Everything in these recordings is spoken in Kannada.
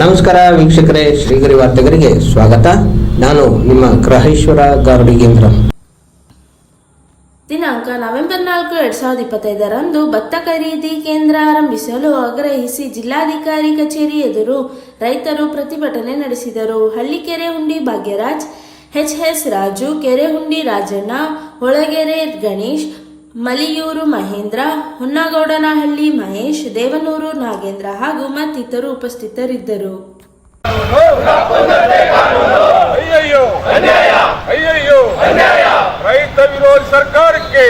ನಮಸ್ಕಾರ ವೀಕ್ಷಕರೇ, ಶ್ರೀಗರಿ ವಾರ್ತೆಗರಿಗೆ ಸ್ವಾಗತ. ನಾನು ನಿಮ್ಮ ಗ್ರಹೇಶ್ವರ ಗಾರುಡಿಗೇಂದ್ರ. ದಿನಾಂಕ ನವೆಂಬರ್ ನಾಲ್ಕು, ಎರಡ್ ಸಾವಿರದ ಇಪ್ಪತ್ತೈದರಂದು ಭತ್ತ ಖರೀದಿ ಕೇಂದ್ರ ಆರಂಭಿಸಲು ಆಗ್ರಹಿಸಿ ಜಿಲ್ಲಾಧಿಕಾರಿ ಕಚೇರಿ ಎದುರು ರೈತರು ಪ್ರತಿಭಟನೆ ನಡೆಸಿದರು. ಹಳ್ಳಿಕೆರೆ ಹುಂಡಿ ಭಾಗ್ಯರಾಜ್, ಎಚ್ ಎಸ್ ರಾಜು ಕೆರೆಹುಂಡಿ ರಾಜಣ್ಣ, ಹೊಳಗೆರೆ ಗಣೇಶ್ ಮಲಿಯೂರು ಮಹೇಂದ್ರ, ಹುನ್ನಗೌಡನಹಳ್ಳಿ ಮಹೇಶ್, ದೇವನೂರು ನಾಗೇಂದ್ರ ಹಾಗೂ ಮತ್ತಿತರು ಉಪಸ್ಥಿತರಿದ್ದರು. ರೈತ ವಿರೋಧಿ ಸರ್ಕಾರಕ್ಕೆ,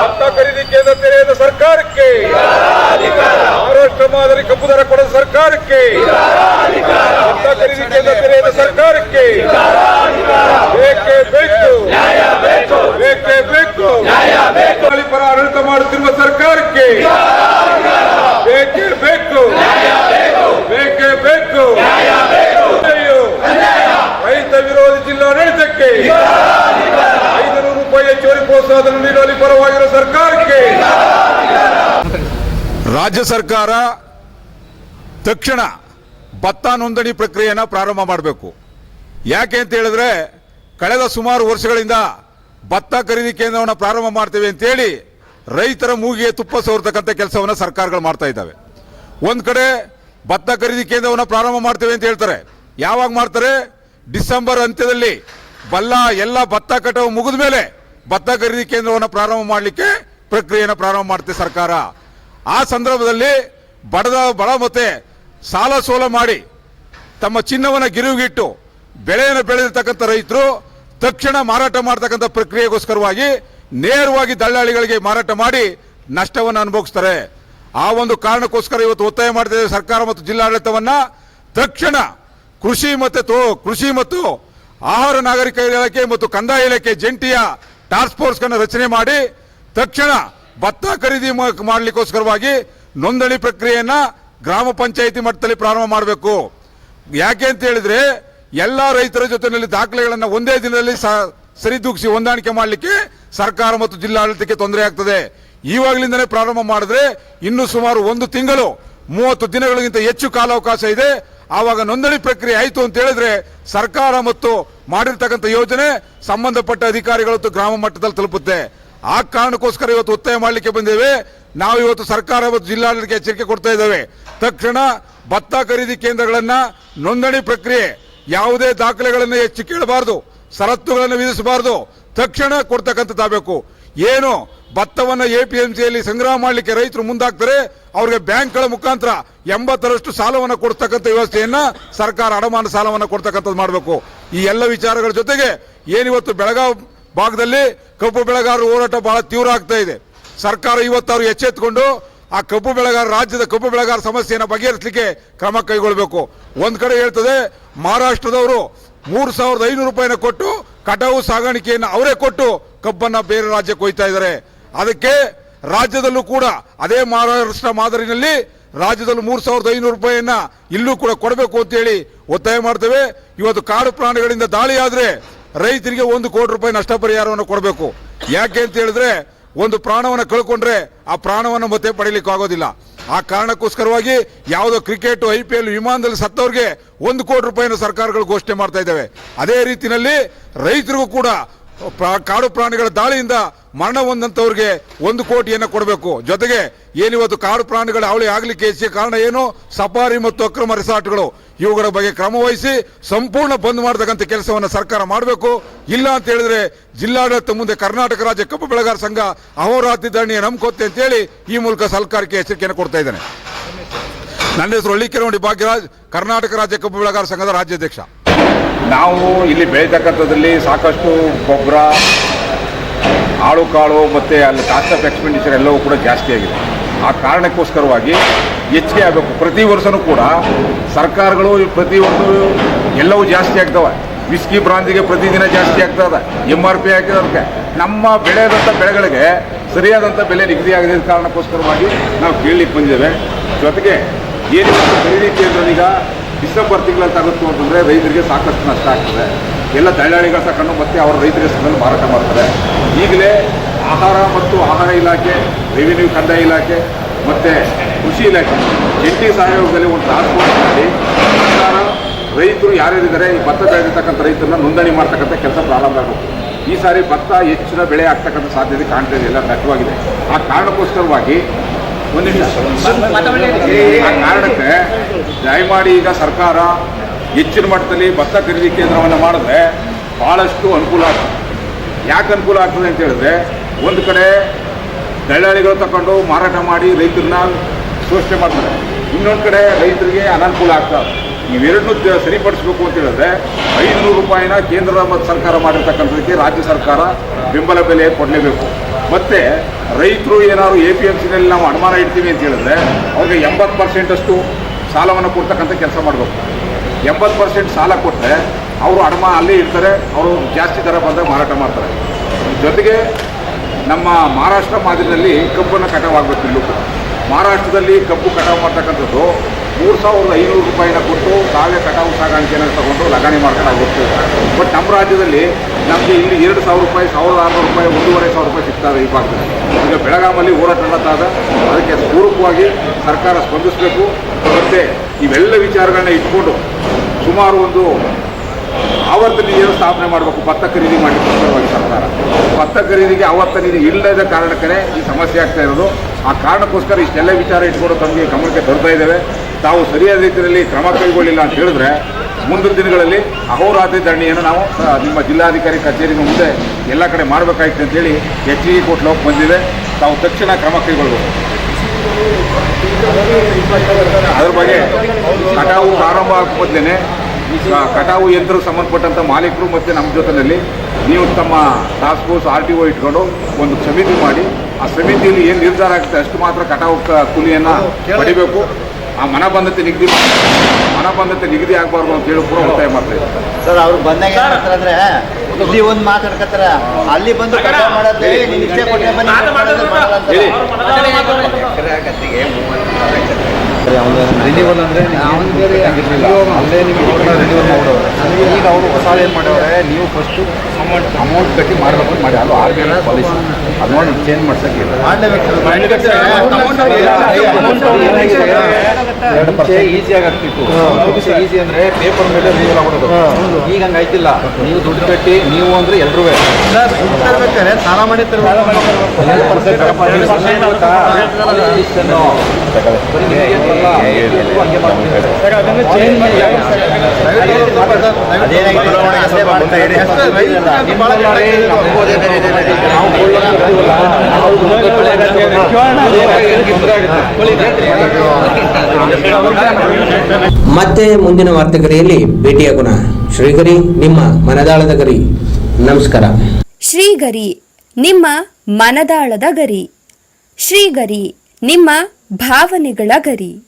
ಭತ್ತ ಖರೀದಿ ಕೇಂದ್ರ ತೆರೆಯದ ಸರ್ಕಾರಕ್ಕೆ, ಮಹಾರಾಷ್ಟ್ರ ಮಾದರಿ ಕಬ್ಬು ದರ ಕೊಡದ ಸರ್ಕಾರಕ್ಕೆ, ಭತ್ತ ಖರೀದಿ ಕೇಂದ್ರ ತೆರೆಯದ ಸರ್ಕಾರಕ್ಕೆ ಬೇಕೇ ಬೇಕು ಬೇಕೇ ಬೇಕು ರೈತರ ಪರ ಆಡಳಿತ ಮಾಡುತ್ತಿರುವ ಸರ್ಕಾರಕ್ಕೆ ಬೇಕೇ ಬೇಕು. ಬೇಕೇ ರೈತ ವಿರೋಧಿ ಜಿಲ್ಲಾಡಳಿತಕ್ಕೆ ಐನೂರು ರೂಪಾಯಿ ಹೆಚ್ಚುವರಿ ಪ್ರೋತ್ಸಾಹಧನ ನೀಡುವಲ್ಲಿ ಪರವಾಗಿರೋ ಸರ್ಕಾರಕ್ಕೆ. ರಾಜ್ಯ ಸರ್ಕಾರ ತಕ್ಷಣ ಭತ್ತ ನೋಂದಣಿ ಪ್ರಕ್ರಿಯೆಯನ್ನು ಪ್ರಾರಂಭ ಮಾಡಬೇಕು. ಯಾಕೆ ಅಂತ ಹೇಳಿದ್ರೆ, ಕಳೆದ ಸುಮಾರು ವರ್ಷಗಳಿಂದ ಭತ್ತ ಖರೀದಿ ಕೇಂದ್ರವನ್ನು ಪ್ರಾರಂಭ ಮಾಡ್ತೇವೆ ಅಂತೇಳಿ ರೈತರ ಮೂಗಿಗೆ ತುಪ್ಪ ಸೋರ್ತಕ್ಕಂಥ ಕೆಲಸವನ್ನು ಸರ್ಕಾರಗಳು ಮಾಡ್ತಾ ಇದ್ದಾವೆ. ಒಂದು ಕಡೆ ಭತ್ತ ಖರೀದಿ ಕೇಂದ್ರವನ್ನು ಪ್ರಾರಂಭ ಮಾಡ್ತೇವೆ ಅಂತ ಹೇಳ್ತಾರೆ. ಯಾವಾಗ ಮಾಡ್ತಾರೆ? ಡಿಸೆಂಬರ್ ಅಂತ್ಯದಲ್ಲಿ. ಬಲ್ಲ ಎಲ್ಲ ಭತ್ತ ಕಟಾವು ಮುಗಿದ ಮೇಲೆ ಭತ್ತ ಖರೀದಿ ಕೇಂದ್ರವನ್ನು ಪ್ರಾರಂಭ ಮಾಡಲಿಕ್ಕೆ ಪ್ರಕ್ರಿಯೆಯನ್ನು ಪ್ರಾರಂಭ ಮಾಡುತ್ತೆ ಸರ್ಕಾರ. ಆ ಸಂದರ್ಭದಲ್ಲಿ ಬಡದ ಬಡ ಮತ್ತೆ ಸಾಲ ಸೋಲ ಮಾಡಿ ತಮ್ಮ ಚಿನ್ನವನ್ನು ಗಿರುವಿಗಿಟ್ಟು ಬೆಳೆಯನ್ನು ಬೆಳೆದಿರ್ತಕ್ಕಂಥ ರೈತರು ತಕ್ಷಣ ಮಾರಾಟ ಮಾಡ್ತಕ್ಕಂಥ ಪ್ರಕ್ರಿಯೆಗೋಸ್ಕರವಾಗಿ ನೇರವಾಗಿ ದಳ್ಳಾಳಿಗಳಿಗೆ ಮಾರಾಟ ಮಾಡಿ ನಷ್ಟವನ್ನು ಅನುಭವಿಸ್ತಾರೆ. ಆ ಒಂದು ಕಾರಣಕ್ಕೋಸ್ಕರ ಇವತ್ತು ಒತ್ತಾಯ ಮಾಡ್ತಿದೆ ಸರ್ಕಾರ ಮತ್ತು ಜಿಲ್ಲಾಡಳಿತವನ್ನ. ತಕ್ಷಣ ಕೃಷಿ ಮತ್ತು ತೋ- ಕೃಷಿ ಮತ್ತು ಆಹಾರ ನಾಗರಿಕ ಇಲಾಖೆ ಮತ್ತು ಕಂದಾಯ ಇಲಾಖೆ ಜಂಟಿಯ ಟಾಸ್ಕ್ ಫೋರ್ಸ್ ರಚನೆ ಮಾಡಿ ತಕ್ಷಣ ಭತ್ತ ಖರೀದಿ ಮಾಡಲಿಕ್ಕೋಸ್ಕರವಾಗಿ ನೋಂದಣಿ ಪ್ರಕ್ರಿಯೆಯನ್ನ ಗ್ರಾಮ ಪಂಚಾಯಿತಿ ಮಟ್ಟದಲ್ಲಿ ಪ್ರಾರಂಭ ಮಾಡಬೇಕು. ಯಾಕೆ ಅಂತ ಹೇಳಿದ್ರೆ ಎಲ್ಲಾ ರೈತರ ಜೊತೆಯಲ್ಲಿ ದಾಖಲೆಗಳನ್ನು ಒಂದೇ ದಿನದಲ್ಲಿ ಸರಿದೂಗಿಸಿ ಹೊಂದಾಣಿಕೆ ಮಾಡಲಿಕ್ಕೆ ಸರ್ಕಾರ ಮತ್ತು ಜಿಲ್ಲಾಡಳಿತಕ್ಕೆ ತೊಂದರೆ ಆಗ್ತದೆ. ಈವಾಗಲಿಂದಲೇ ಪ್ರಾರಂಭ ಮಾಡಿದ್ರೆ ಇನ್ನು ಸುಮಾರು ಒಂದು ತಿಂಗಳು, ಮೂವತ್ತು ದಿನಗಳಿಗಿಂತ ಹೆಚ್ಚು ಕಾಲಾವಕಾಶ ಇದೆ. ಆವಾಗ ನೋಂದಣಿ ಪ್ರಕ್ರಿಯೆ ಆಯಿತು ಅಂತ ಹೇಳಿದ್ರೆ ಸರ್ಕಾರ ಮತ್ತು ಮಾಡಿರ್ತಕ್ಕಂಥ ಯೋಜನೆ ಸಂಬಂಧಪಟ್ಟ ಅಧಿಕಾರಿಗಳು ಗ್ರಾಮ ಮಟ್ಟದಲ್ಲಿ ತಲುಪುತ್ತೆ. ಆ ಕಾರಣಕ್ಕೋಸ್ಕರ ಇವತ್ತು ಒತ್ತಾಯ ಮಾಡಲಿಕ್ಕೆ ಬಂದೇವೆ. ನಾವು ಇವತ್ತು ಸರ್ಕಾರ ಮತ್ತು ಜಿಲ್ಲಾಡಳಿತಕ್ಕೆ ಎಚ್ಚರಿಕೆ ಕೊಡ್ತಾ ಇದ್ದೇವೆ. ತಕ್ಷಣ ಭತ್ತ ಖರೀದಿ ಕೇಂದ್ರಗಳನ್ನು ನೋಂದಣಿ ಪ್ರಕ್ರಿಯೆ ಯಾವುದೇ ದಾಖಲೆಗಳನ್ನು ಹೆಚ್ಚು ಕೇಳಬಾರದು. ಷರತ್ತುಗಳನ್ನು ವಿಧಿಸಬಾರದು. ತಕ್ಷಣ ಕೊಡ್ತಕ್ಕಂಥದ್ದಾಗಬೇಕು ಏನು, ಭತ್ತವನ್ನು ಎ ಪಿ ಎಂ ಸಿಯಲ್ಲಿ ಸಂಗ್ರಹ ಮಾಡಲಿಕ್ಕೆ ರೈತರು ಮುಂದಾಗ್ತಾರೆ, ಅವರಿಗೆ ಬ್ಯಾಂಕ್ಗಳ ಮುಖಾಂತರ ಎಂಬತ್ತರಷ್ಟು ಸಾಲವನ್ನು ಕೊಡ್ತಕ್ಕಂಥ ವ್ಯವಸ್ಥೆಯನ್ನು ಸರ್ಕಾರ ಅಡಮಾನ ಸಾಲವನ್ನು ಕೊಡ್ತಕ್ಕಂಥದ್ದು ಮಾಡಬೇಕು. ಈ ಎಲ್ಲ ವಿಚಾರಗಳ ಜೊತೆಗೆ ಏನಿವತ್ತು ಬೆಳಗಾವ್ ಭಾಗದಲ್ಲಿ ಕಬ್ಬು ಬೆಳೆಗಾರರ ಹೋರಾಟ ಬಹಳ ತೀವ್ರ ಆಗ್ತಾ ಇದೆ. ಸರ್ಕಾರ ಇವತ್ತು ಅವರು ಎಚ್ಚೆತ್ತುಕೊಂಡು ಆ ಕಬ್ಬು ಬೆಳೆಗಾರ, ರಾಜ್ಯದ ಕಬ್ಬು ಬೆಳೆಗಾರ ಸಮಸ್ಯೆಯನ್ನು ಬಗೆಹರಿಸಲಿಕ್ಕೆ ಕ್ರಮ ಕೈಗೊಳ್ಳಬೇಕು ಒಂದು ಕಡೆ ಹೇಳ್ತದೆ, ಮಹಾರಾಷ್ಟ್ರದವರು ಮೂರು ಸಾವಿರದ ಐನೂರು ರೂಪಾಯಿನ ಕೊಟ್ಟು ಕಟಾವು ಸಾಗಾಣಿಕೆಯನ್ನು ಅವರೇ ಕೊಟ್ಟು ಕಬ್ಬನ್ನ ಬೇರೆ ರಾಜ್ಯಕ್ಕೆ ಒಯ್ತಾ ಇದ್ದಾರೆ. ಅದಕ್ಕೆ ರಾಜ್ಯದಲ್ಲೂ ಕೂಡ ಅದೇ ಮಹಾರಾಷ್ಟ್ರ ಮಾದರಿನಲ್ಲಿ ರಾಜ್ಯದಲ್ಲೂ ಮೂರು ಸಾವಿರದ ಐನೂರು ರೂಪಾಯಿಯನ್ನ ಇಲ್ಲೂ ಕೂಡ ಕೊಡಬೇಕು ಅಂತೇಳಿ ಒತ್ತಾಯ ಮಾಡ್ತೇವೆ. ಇವತ್ತು ಕಾಡು ಪ್ರಾಣಿಗಳಿಂದ ದಾಳಿ ಆದ್ರೆ ರೈತರಿಗೆ ಒಂದು ಕೋಟಿ ರೂಪಾಯಿ ನಷ್ಟ ಪರಿಹಾರವನ್ನು ಕೊಡಬೇಕು. ಯಾಕೆ ಅಂತ ಹೇಳಿದ್ರೆ ಒಂದು ಪ್ರಾಣವನ್ನು ಕಳ್ಕೊಂಡ್ರೆ ಆ ಪ್ರಾಣವನ್ನು ಮತ್ತೆ ಪಡೀಲಿಕ್ಕೆ ಆಗೋದಿಲ್ಲ ಆ ಕಾರಣಕ್ಕೋಸ್ಕರವಾಗಿ ಯಾವುದೋ ಕ್ರಿಕೆಟ್ ಐ ಪಿ ಎಲ್ ವಿಮಾನದಲ್ಲಿ ಸತ್ತವ್ರಿಗೆ ಒಂದು ಕೋಟಿ ರೂಪಾಯಿನ ಸರ್ಕಾರಗಳು ಘೋಷಣೆ ಮಾಡ್ತಾ ಇದ್ದಾವೆ. ಅದೇ ರೀತಿಯಲ್ಲಿ ರೈತರಿಗೂ ಕೂಡ ಕಾಡು ಪ್ರಾಣಿಗಳ ದಾಳಿಯಿಂದ ಮರಣ ಹೊಂದಂತವ್ರಿಗೆ ಒಂದು ಕೋಟಿಯನ್ನು ಕೊಡಬೇಕು. ಜೊತೆಗೆ ಏನಿವತ್ತು ಕಾಡು ಪ್ರಾಣಿಗಳ ಅವಳಿ ಆಗ್ಲಿಕ್ಕೆ ಕಾರಣ ಏನು? ಸಫಾರಿ ಮತ್ತು ಅಕ್ರಮ ರೆಸಾರ್ಟ್ಗಳು. ಇವುಗಳ ಬಗ್ಗೆ ಕ್ರಮ ವಹಿಸಿ ಸಂಪೂರ್ಣ ಬಂದ್ ಮಾಡತಕ್ಕಂಥ ಕೆಲಸವನ್ನು ಸರ್ಕಾರ ಮಾಡಬೇಕು. ಇಲ್ಲ ಅಂತ ಹೇಳಿದ್ರೆ ಜಿಲ್ಲಾಡಳಿತ ಮುಂದೆ ಕರ್ನಾಟಕ ರಾಜ್ಯ ಕಬ್ಬು ಬೆಳೆಗಾರ ಸಂಘ ಅಹೋರಾತ್ರಿ ಧರಣಿಯ ನಂಬ್ಕೊತ್ತೆ ಅಂತೇಳಿ ಈ ಮೂಲಕ ಸರ್ಕಾರಕ್ಕೆ ಎಚ್ಚರಿಕೆಯನ್ನು ಕೊಡ್ತಾ ಇದ್ದೇನೆ. ನನ್ನ ಹೆಸರು ಹಳ್ಳಿಕೆರವಣಿ ಭಾಗ್ಯರಾಜ್, ಕರ್ನಾಟಕ ರಾಜ್ಯ ಕಬ್ಬು ಬೆಳೆಗಾರ ಸಂಘದ ರಾಜ್ಯಾಧ್ಯಕ್ಷ. ನಾವು ಇಲ್ಲಿ ಬೆಳೀತಕ್ಕಂಥದ್ರಲ್ಲಿ ಸಾಕಷ್ಟು ಗೊಬ್ಬರ ಆಳು ಕಾಳು ಮತ್ತು ಅಲ್ಲಿ ಕಾಸ್ಟ್ ಆಫ್ ಎಕ್ಸ್ಪೆಂಡಿಚರ್ ಎಲ್ಲವೂ ಕೂಡ ಜಾಸ್ತಿ ಆಗಿದೆ. ಆ ಕಾರಣಕ್ಕೋಸ್ಕರವಾಗಿ ಹೆಚ್ಚಿಗೆ ಆಗಬೇಕು. ಪ್ರತಿ ವರ್ಷವೂ ಕೂಡ ಸರ್ಕಾರಗಳು ಪ್ರತಿ ಪ್ರತಿಯೊಂದು ಎಲ್ಲವೂ ಜಾಸ್ತಿ ಆಗ್ತವೆ. ವಿಸ್ಕಿ ಬ್ರಾಂದಿಗೆ ಪ್ರತಿದಿನ ಜಾಸ್ತಿ ಆಗ್ತದೆ. ಎಂ ಆರ್ ಪಿ ಅದಕ್ಕೆ. ನಮ್ಮ ಬೆಳೆದಂಥ ಬೆಳೆಗಳಿಗೆ ಸರಿಯಾದಂಥ ಬೆಲೆ ನಿಗದಿಯಾಗದ ಕಾರಣಕ್ಕೋಸ್ಕರವಾಗಿ ನಾವು ಕೇಳಲಿಕ್ಕೆ ಬಂದಿದ್ದೇವೆ. ಜೊತೆಗೆ ಏನು ಖರೀದಿ ಕೇಂದ್ರದೀಗ ಡಿಸೆಂಬರ್ ತಿಂಗಳಲ್ಲಿ ಅಂತಂದರೆ ರೈತರಿಗೆ ಸಾಕಷ್ಟು ನಷ್ಟ ಆಗ್ತದೆ. ಎಲ್ಲ ದಳ್ಳಾಳಿಗಳ ತಗೊಂಡು ಮತ್ತೆ ಅವರ ರೈತರಿಗೆ ಸಿಗಲು ಮಾರಾಟ ಮಾಡ್ತಾರೆ. ಈಗಲೇ ಆಹಾರ ಮತ್ತು ಆಹಾರ ಇಲಾಖೆ ರೆವಿನ್ಯೂ ಕಂದಾಯ ಇಲಾಖೆ ಮತ್ತು ಕೃಷಿ ಇಲಾಖೆ, ಜಂಟಿ ಸಹಯೋಗದಲ್ಲಿ ಒಂದು ಟಾಸ್ಕ್ ಫೋರ್ಸ್ ಮಾಡಿ ಸರ್ಕಾರ ರೈತರು ಯಾರ್ಯಾರಿದ್ದಾರೆ ಈ ಭತ್ತ ಬೆಳೆದಿರ್ತಕ್ಕಂಥ ರೈತರನ್ನ ನೋಂದಣಿ ಮಾಡ್ತಕ್ಕಂಥ ಕೆಲಸ ಪ್ರಾರಂಭ ಆಗಬೇಕು. ಈ ಸಾರಿ ಭತ್ತ ಹೆಚ್ಚಿನ ಬೆಳೆ ಆಗ್ತಕ್ಕಂಥ ಸಾಧ್ಯತೆ ಕಾಣ್ತಾ ಇದೆ, ಎಲ್ಲ ದಟ್ಟವಾಗಿದೆ ಆ ಕಾರಣಕ್ಕೋಸ್ಕರವಾಗಿ ಒಂದು ನಿಮಿಷ. ಆ ಕಾರಣಕ್ಕೆ ದಯಮಾಡಿ ಈಗ ಸರ್ಕಾರ ಹೆಚ್ಚಿನ ಮಟ್ಟದಲ್ಲಿ ಭತ್ತ ಖರೀದಿ ಕೇಂದ್ರವನ್ನು ಮಾಡಿದ್ರೆ ಭಾಳಷ್ಟು ಅನುಕೂಲ ಆಗ್ತದೆ. ಯಾಕೆ ಅನುಕೂಲ ಆಗ್ತದೆ ಅಂತ ಹೇಳಿದ್ರೆ ಒಂದು ಕಡೆ ದಳ್ಳಾಳಿಗಳು ತಗೊಂಡು ಮಾರಾಟ ಮಾಡಿ ರೈತರನ್ನ ಶೋಷಣೆ ಮಾಡ್ತಾರೆ. ಇನ್ನೊಂದು ಕಡೆ ರೈತರಿಗೆ ಅನನುಕೂಲ ಆಗ್ತದೆ ಇವೆರಡನ್ನೂ ಸರಿಪಡಿಸಬೇಕು ಸರಿಪಡಿಸ್ಬೇಕು ಅಂತ ಹೇಳಿದ್ರೆ ಐನೂರು ರೂಪಾಯಿನ ಕೇಂದ್ರ ಮತ್ತು ಸರ್ಕಾರ ಮಾಡಿರ್ತಕ್ಕಂಥದ್ದಕ್ಕೆ ರಾಜ್ಯ ಸರ್ಕಾರ ಬೆಂಬಲ ಬೆಲೆ ಕೊಡಲೇಬೇಕು. ಮತ್ತೆ ರೈತರು ಏನಾದ್ರು ಎ ಪಿ ಎಂ ಸಿನಲ್ಲಿ ನಾವು ಅಡಮಾನ ಇಡ್ತೀವಿ ಅಂತ ಹೇಳಿದ್ರೆ ಅವ್ರಿಗೆ ಎಂಬತ್ತು ಪರ್ಸೆಂಟಷ್ಟು ಸಾಲವನ್ನು ಕೊಡ್ತಕ್ಕಂಥ ಕೆಲಸ ಮಾಡಬೇಕು. ಎಂಬತ್ತು ಪರ್ಸೆಂಟ್ ಸಾಲ ಕೊಟ್ಟರೆ ಅವರು ಅಡಮಾನ ಅಲ್ಲೇ ಇರ್ತಾರೆ, ಅವರು ಜಾಸ್ತಿ ದರ ಬಂದಾಗ ಮಾರಾಟ ಮಾಡ್ತಾರೆ. ಜೊತೆಗೆ ನಮ್ಮ ಮಹಾರಾಷ್ಟ್ರ ಮಾದರಿನಲ್ಲಿ ಕಬ್ಬನ್ನು ಕಟಾವಾಗಬೇಕು ಇಲ್ಲೂ ಮಹಾರಾಷ್ಟ್ರದಲ್ಲಿ ಕಬ್ಬು ಕಟಾವು ಮಾಡ್ತಕ್ಕಂಥದ್ದು ಮೂರು ಸಾವಿರದ ಐನೂರು ರೂಪಾಯಿನ ಕೊಟ್ಟು ತಾವೇ ಕಟಾವು ಸಾಗಾಣಿಕೆಯನ್ನು ತಗೊಂಡು ಲಗಾಣಿ ಮಾಡ್ಕೊಂಡು ಹೋಗ್ತೇವೆ. ಬಟ್ ನಮ್ಮ ರಾಜ್ಯದಲ್ಲಿ ನಮಗೆ ಇಲ್ಲಿ ಎರಡು ಸಾವಿರ ರೂಪಾಯಿ, ಸಾವಿರದ ಆರುನೂರು ರೂಪಾಯಿ, ಒಂದೂವರೆ ಸಾವಿರ ರೂಪಾಯಿ ಸಿಗ್ತಾರೆ ಈ ಭಾಗದಲ್ಲಿ. ಈಗ ಬೆಳಗಾಮಲ್ಲಿ ಹೋರಾಟ ನಡೆದಾದ, ಅದಕ್ಕೆ ಪೂರ್ವಕವಾಗಿ ಸರ್ಕಾರ ಸ್ಪಂದಿಸಬೇಕು. ಮತ್ತು ಇವೆಲ್ಲ ವಿಚಾರಗಳನ್ನ ಇಟ್ಕೊಂಡು ಸುಮಾರು ಒಂದು ಆವರ್ತ ನಿಧಿಯನ್ನು ಸ್ಥಾಪನೆ ಮಾಡಬೇಕು. ಭತ್ತ ಖರೀದಿ ಮಾಡಲಿಕ್ಕೋಸ್ಕರವಾಗಿ ಸರ್ಕಾರ. ಭತ್ತ ಖರೀದಿಗೆ ಆವರ್ತ ನಿಧಿ ಇಲ್ಲದ ಕಾರಣಕ್ಕೇ ಈ ಸಮಸ್ಯೆ ಆಗ್ತಾ ಇರೋದು. ಆ ಕಾರಣಕ್ಕೋಸ್ಕರ ಇಷ್ಟೆಲ್ಲ ವಿಚಾರ ಇಟ್ಕೊಂಡು ತಮಗೆ ಗಮನಕ್ಕೆ ತರ್ತಾ ಇದ್ದೇವೆ. ತಾವು ಸರಿಯಾದ ರೀತಿಯಲ್ಲಿ ಕ್ರಮ ಕೈಗೊಳ್ಳಿಲ್ಲ ಅಂತ ಹೇಳಿದ್ರೆ ಮುಂದಿನ ದಿನಗಳಲ್ಲಿ ಅಹೋರಾತ್ರಿ ಧರಣಿಯನ್ನು ನಾವು ನಿಮ್ಮ ಜಿಲ್ಲಾಧಿಕಾರಿ ಕಚೇರಿ ಮುಂದೆ ಎಲ್ಲ ಕಡೆ ಮಾಡಬೇಕಾಯ್ತು ಅಂತೇಳಿ ಎಚ್ ಇ ಕೋರ್ಟ್ ಹೋಗಿ ಬಂದಿದೆ. ತಾವು ತಕ್ಷಣ ಕ್ರಮ ಕೈಗೊಳ್ಳಬೇಕು ಅದ್ರ ಬಗ್ಗೆ ಕಟಾವು ಪ್ರಾರಂಭ ಆಗೋ ಮೊದಲೇ ಕಟಾವು ಯಂತ್ರಕ್ಕೆ ಸಂಬಂಧಪಟ್ಟಂಥ ಮಾಲೀಕರು ಮತ್ತು ನಮ್ಮ ಜೊತೆಯಲ್ಲಿ ನೀವು ತಮ್ಮ task force R T O ಇಟ್ಕೊಂಡು ಒಂದು ಸಮಿತಿ ಮಾಡಿ ಆ ಸಮಿತಿಯಲ್ಲಿ ಏನು ನಿರ್ಧಾರ ಆಗುತ್ತೆ ಅಷ್ಟು ಮಾತ್ರ ಕಟಾವು ಕೂಲಿಯನ್ನು ಪಡಿಬೇಕು. ಆ ಮನಬಂಧತೆ ನಿಗದಿ ಮನಬಂಧತೆ ನಿಗದಿ ಆಗಬಾರ್ದು ಅಂತ ಹೇಳಿ ಕೂಡ ಒತ್ತಾಯ ಮಾಡ್ತಾ ಸರ್ ಅವ್ರು ಬಂದಾಗ ಅಂದ್ರೆ ಇಲ್ಲಿ ಒಂದು ಮಾತಾಡ್ಕತ್ತಾರ. ಅಲ್ಲಿ ಬಂದು ಕಟಾವ್ ಮಾಡೋದು ನೀನ್ ಇಷ್ಟೇ ಕೊಟ್ಟೆ ಬನ್ನಿ. ಮಾಡಲ್ಲ ಅವನು ರಿನ್ಯೂವಲ್ ಅಂದರೆ ಅಂದ್ರೆ ಇರಲಿಲ್ಲ ಅಲ್ಲೇ ನಿಮಗೆ ರಿನ್ಯೂವಲ್ ಮಾಡೋರು ಈಗ ಅವರು ಹೊಸ ಏನು ಮಾಡೋರೆ ನೀವು ಫಸ್ಟು ಅಮೌಂಟ್ ಅಮೌಂಟ್ ಕಟ್ಟಿ ಮಾಡಬೇಕು ಅಂತ ಮಾಡಿ. ಅದು ಆರ್ ಬಿ ಐ ಪಾಲಿಸಿ ಅದು ನೋಡಿ ಚೇಂಜ್ ಮಾಡ್ಸೋಕ್ಕಿಲ್ಲ ಎರಡು ಪರ್ಸೆಂಟ್ ಈಸಿಯಾಗಿ ಆಗ್ತಿತ್ತು ಈಸಿ ಅಂದ್ರೆ ಪೇಪರ್ ಮೇಲೆ ರಿನ್ಯೂವಲ್ ಆಗೋದು. ಈಗ ಹಂಗೆ ಆಯ್ತಿಲ್ಲ. ನೀವು ದುಡ್ಡು ಕಟ್ಟಿ ನೀವು ಅಂದ್ರೆ ಎಲ್ಲರೂ ತರ್ಬೇಕಾದ್ರೆ ಸಾಲ ಮಾಡಿ ಮತ್ತೆ ಮುಂದಿನ ವಾರ್ತೆಗರಿಯಲ್ಲಿ ಭೇಟಿಯಾಗೋಣ ಶ್ರೀಗರಿ, ನಿಮ್ಮ ಮನದಾಳದ ಗರಿ. ನಮಸ್ಕಾರ. ಶ್ರೀಗರಿ, ನಿಮ್ಮ ಮನದಾಳದ ಗರಿ. ಶ್ರೀಗರಿ, ನಿಮ್ಮ ಭಾವನೆಗಳ ಗರಿ.